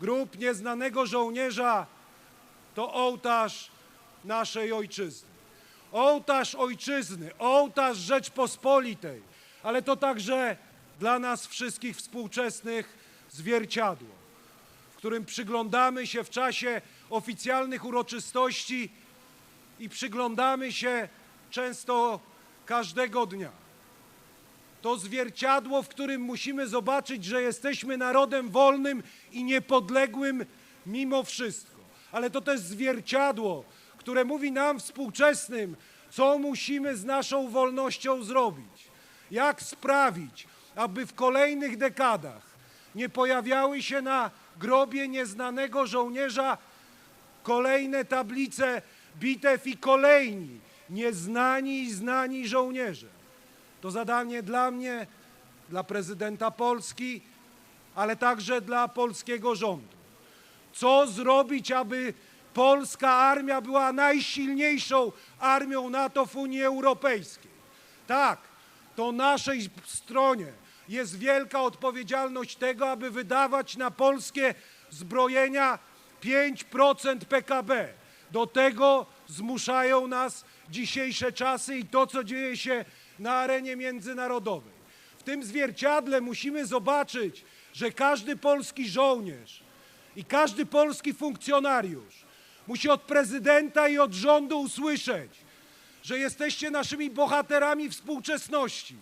grup nieznanego żołnierza to ołtarz naszej ojczyzny. Ołtarz ojczyzny, ołtarz Rzeczpospolitej, ale to także dla nas wszystkich współczesnych zwierciadło, w którym przyglądamy się w czasie oficjalnych uroczystości i przyglądamy się często każdego dnia. To zwierciadło, w którym musimy zobaczyć, że jesteśmy narodem wolnym i niepodległym mimo wszystko. Ale to też zwierciadło, które mówi nam współczesnym, co musimy z naszą wolnością zrobić. Jak sprawić, aby w kolejnych dekadach nie pojawiały się na grobie nieznanego żołnierza kolejne tablice bitew i kolejni nieznani i znani żołnierze. To zadanie dla mnie, dla prezydenta Polski, ale także dla polskiego rządu. Co zrobić, aby polska armia była najsilniejszą armią NATO w Unii Europejskiej? Tak, to naszej stronie jest wielka odpowiedzialność tego, aby wydawać na polskie zbrojenia 5% PKB. Do tego zmuszają nas dzisiejsze czasy i to, co dzieje się na arenie międzynarodowej. W tym zwierciadle musimy zobaczyć, że każdy polski żołnierz i każdy polski funkcjonariusz musi od prezydenta i od rządu usłyszeć, że jesteście naszymi bohaterami współczesności.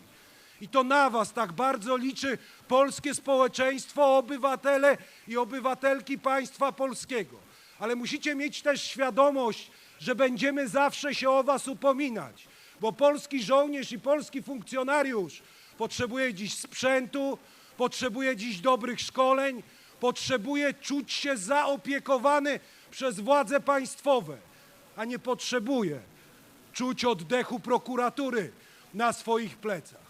I to na Was tak bardzo liczy polskie społeczeństwo, obywatele i obywatelki państwa polskiego. Ale musicie mieć też świadomość, że będziemy zawsze się o Was upominać, bo polski żołnierz i polski funkcjonariusz potrzebuje dziś sprzętu, potrzebuje dziś dobrych szkoleń, potrzebuje czuć się zaopiekowany przez władze państwowe, a nie potrzebuje czuć oddechu prokuratury na swoich plecach.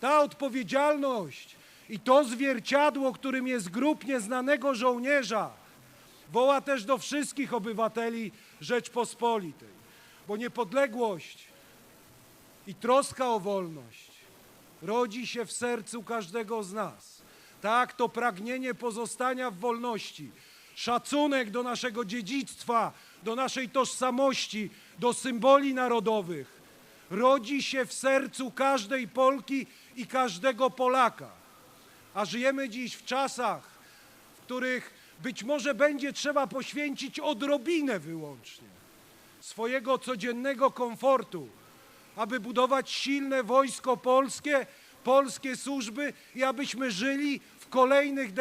Ta odpowiedzialność i to zwierciadło, którym jest grup nieznanego żołnierza, woła też do wszystkich obywateli Rzeczpospolitej, bo niepodległość i troska o wolność rodzi się w sercu każdego z nas. Tak, to pragnienie pozostania w wolności, szacunek do naszego dziedzictwa, do naszej tożsamości, do symboli narodowych rodzi się w sercu każdej Polki i każdego Polaka. A żyjemy dziś w czasach, w których być może będzie trzeba poświęcić odrobinę wyłącznie swojego codziennego komfortu, aby budować silne wojsko polskie, polskie służby i abyśmy żyli w kolejnych